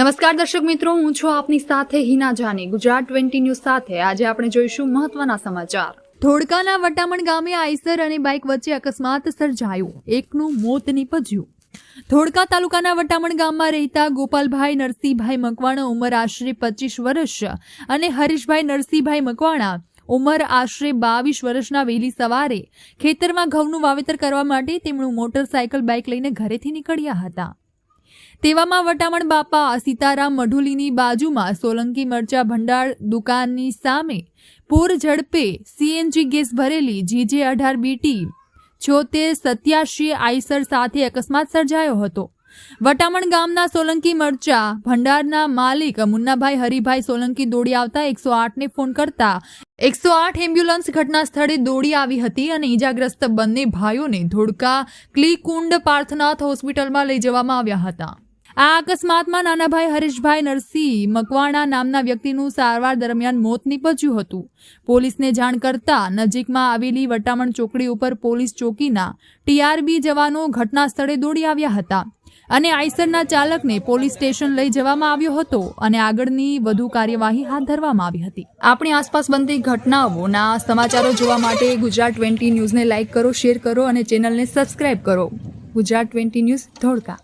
નમસ્કાર દર્શક મિત્રો, હું છું આપની સાથે હિના જાની. ગુજરાત ટ્વેન્ટી ન્યૂઝ સાથે આજે આપણે જોઈશું મહત્વના સમાચાર. ધોળકાના વટામણ ગામે આઈસર અને બાઇક વચ્ચે અકસ્માત સર્જાયો. એકનું મોત નીપજ્યું. ધોળકા તાલુકાના વટામણ ગામમાં રહેતા ગોપાલભાઈ નરસિંહભાઈ મકવાણા ઉંમર આશરે પચીસ વર્ષ અને હરીશભાઈ નરસિંહભાઈ મકવાણા ઉંમર આશરે બાવીસ વર્ષના વહેલી સવારે ખેતરમાં ઘઉંનું વાવેતર કરવા માટે તેમનું મોટરસાયકલ બાઇક લઈને ઘરેથી નીકળ્યા હતા. તેવામાં વટામણ બાપા સીતારામ મઢુલીની બાજુમાં સોલંકી મરચા ભંડાર દુકાનની સામે પૂર ઝડપે સીએનજી ગેસ ભરેલી જીજે અઢાર બીટી છોતેર સત્યાશી આઈસર સાથે અકસ્માત સર્જાયો હતો. વટામણ ગામના સોલંકી મરચા, ભંડારના માલિક મુન્નાભાઈ, હરિભાઈ સોલંકી દોડી આવતા એકસો આઠને ફોન કરતા એકસો આઠ એમ્બ્યુલન્સ ઘટના સ્થળે દોડી આવી હતી અને ઈજાગ્રસ્ત બંને ભાઈઓને ધોળકા ક્લીકુંડ પાર્થનાથ હોસ્પિટલમાં લઈ જવામાં આવ્યા હતા. આ અકસ્માતમાં નાનાભાઈ હરીશભાઈ નરસિંહ મકવાણા નામના વ્યક્તિનું સારવાર દરમિયાન મોત નીપજ્યું હતું. પોલીસને જાણ કરતા નજીકમાં આવેલી વટામણ ચોકડી ઉપર પોલીસ ચોકીના ટીઆરબી જવાનો ઘટના સ્થળે દોડી આવ્યા હતા અને આઈસરના ચાલકને પોલીસ સ્ટેશન લઈ જવામાં આવ્યો હતો અને આગળની વધુ કાર્યવાહી હાથ ધરવામાં આવી હતી. આપણી આસપાસ બનતી ઘટનાઓના સમાચારો જોવા માટે ગુજરાત ટ્વેન્ટી ન્યૂઝને લાઇક કરો, શેર કરો અને ચેનલને સબસ્ક્રાઇબ કરો. Gujarat twenty news Dholka.